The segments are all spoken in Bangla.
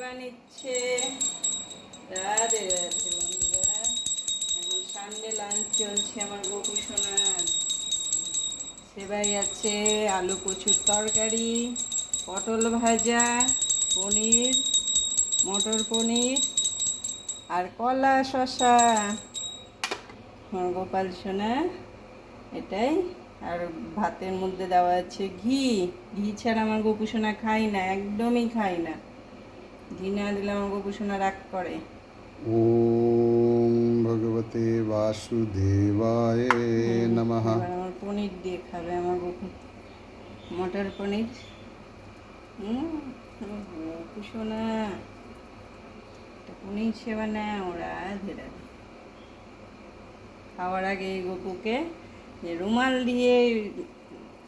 সেবা নিচ্ছে রাধে রাধে বন্ধুরা। এখন সানডে লাঞ্চ চলছে আমার গোপু সোনার। সেবাই আছে আলু কচুর তরকারি, পটল ভাজা, পনির, মটর পনির আর কলা শশা আমার গোপাল সোনা, এটাই। আর ভাতের মধ্যে দেওয়া আছে ঘি। ঘি ছাড়া আমার গোপু খাই না, একদমই খাই না। ঘৃণা দিলে আমার গোপুষণা রাগ করে। ওম ভগবতে বাসুদেবায় নমঃ। আমার পনির দিয়ে খাবে আমার গোপু মটর পনির। গোপুষণা পনির সেবা নেয় ওরা ধীরে খাওয়ার আগে এই গোপুকে রুমাল দিয়ে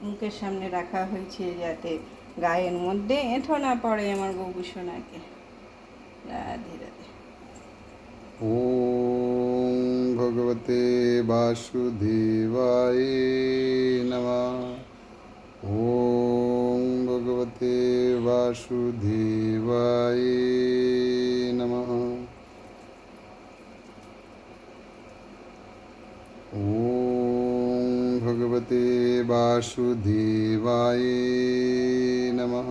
মুখের সামনে রাখা হয়েছে যাতে গায়ের মধ্যে এঁথো না পড়ে আমার বউ সোনাকে। রাধে রাধে। ও ভগবতে বাসুদেবায় নমা। ওম ভগবতে বাসুদেবায় নমঃ। ওম ভগবতে বাসুদেবায় नमः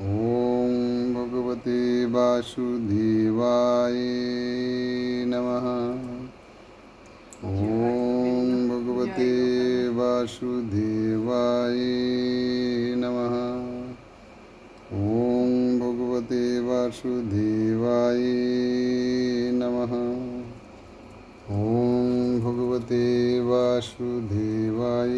ॐ भगवते वासुदेवाय नमः ॐ भगवते वासुदेवाय नमः ॐ भगवते वासुदेवाय नमः ॐ भगवते वासुदेवाय